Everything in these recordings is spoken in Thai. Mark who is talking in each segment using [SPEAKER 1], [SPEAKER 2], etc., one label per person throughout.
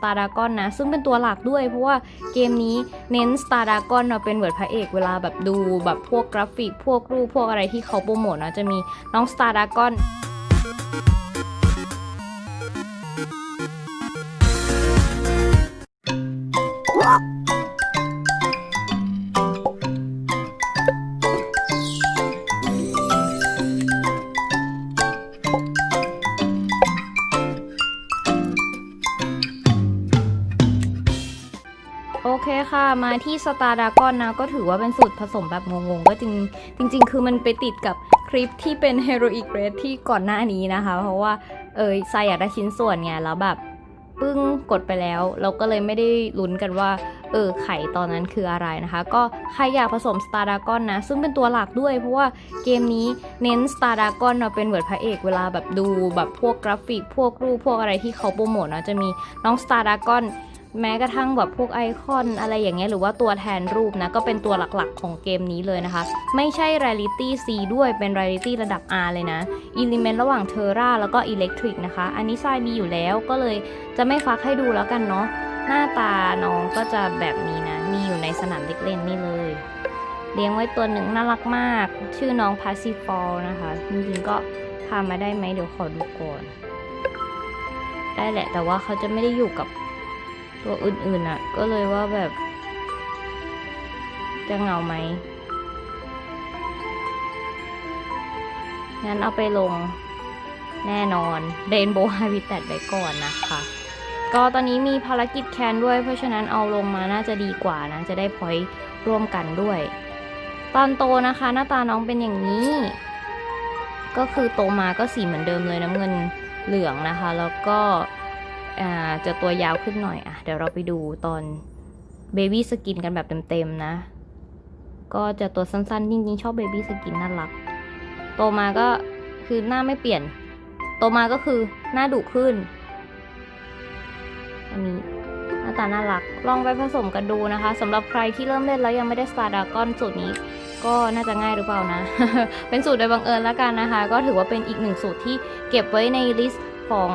[SPEAKER 1] Star Dragon นะ ซึ่งเป็นตัวหลักด้วย เพราะว่าเกมนี้เน้น Star Dragon มาเป็นเวิร์ดพระเอกเวลาแบบดูแบบพวกกราฟิก พวกรูปพวกอะไรที่เขาโปรโมทนะจะมีน้อง Star Dragon โอเคค่ะ มาที่สตาร์ดากอนนะ ก็ถือว่าเป็นสูตรผสมแบบงงๆ ก็จริงจริง ๆ คือมันไปติดกับคลิปที่เป็น Heroic Red ที่ก่อนหน้านี้นะคะ เพราะว่าเออทรายอยากได้ชิ้นส่วนไงแล้วแบบปึ้งกดไปแล้ว เราก็เลยไม่ได้ลุ้นกันว่าเออไข่ตอนนั้นคืออะไรนะคะ ก็ใครอยากผสม Star Dragon นะ ซึ่งเป็นตัวหลักด้วย เพราะว่าเกมนี้เน้น Star Dragon มาเป็นเวิร์ดพระเอกเวลาแบบดูแบบพวกกราฟิก พวกรูปพวกอะไรที่เขาโปรโมทนะจะมีน้อง Star Dragon แม้กระทั่งแบบพวกไอคอนอะไรอย่างเงี้ยหรือว่าตัวแทนรูปนะ ก็เป็นตัวหลักๆของเกมนี้เลยนะคะ ไม่ใช่ Reality C ด้วยเป็น Reality ระดับ R เลยนะ Element ระหว่าง Terra แล้วก็ Electric นะคะ อันนี้ทรายมีอยู่แล้วก็เลยจะไม่ฟักให้ดูแล้วกันเนาะหน้าตาน้องก็จะแบบนี้นะ มีอยู่ในสนามเด็กเล่นนี่เลย เลี้ยงไว้ตัวหนึ่งน่ารักมาก ชื่อน้อง Passive Fall นะคะ จริงๆก็พามาได้ไหมเดี๋ยวขอดูก่อนได้แหละแต่ว่าเขาจะไม่ได้อยู่กับ ตัวอื่นๆอะ่ะ ก็เลยว่าแบบ จะเหงาไหมงั้นเอาไปลงแน่นอน Rainbow Habitat ไว้ก่อนนะคะ ก็ตอนนี้มีภารกิจแคนด้วย เพราะฉะนั้นเอาลงมาน่าจะดีกว่านะ จะได้พอยต์ร่วมกันด้วย ตอนโตนะคะ หน้าตาน้องเป็นอย่างนี้ ก็คือโตมาก็สีเหมือนเดิมเลยน้ำเงินเหลืองนะคะ แล้วก็ จะตัวยาวขึ้นหน่อยอะเดี๋ยวเราไปดูตอนเบบี้สกินกันแบบเต็มๆนะ ก็จะตัวสั้นๆ จริงๆ ชอบเบบี้สกินน่ารัก โตมาก็คือหน้าไม่เปลี่ยน โตมาก็คือหน้าดุขึ้น อันนี้หน้าตาน่ารัก ลองไปผสมกันดูนะคะสำหรับใครที่เริ่มเล่นแล้วยังไม่ได้ Star Dragon สูตรนี้ ก็น่าจะง่ายหรือเปล่านะ เป็นสูตรโดยบังเอิญแล้วกันนะคะ ก็ถือว่าเป็นอีกหนึ่งสูตรที่เก็บไว้ในลิสต์ของ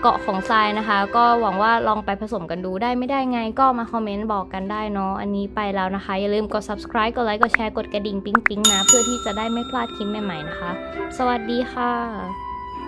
[SPEAKER 1] เกาะของทรายนะคะ ก็หวังว่าลองไปผสมกันดูได้ไม่ได้ไงก็มาคอมเมนต์บอกกันได้เนาะอันนี้ไปแล้วนะคะ อย่าลืมกด subscribe กดไลค์กดแชร์กดกระดิ่งปิ๊งๆนะ เพื่อที่จะได้ไม่พลาดคลิปใหม่ๆนะคะ สวัสดีค่ะ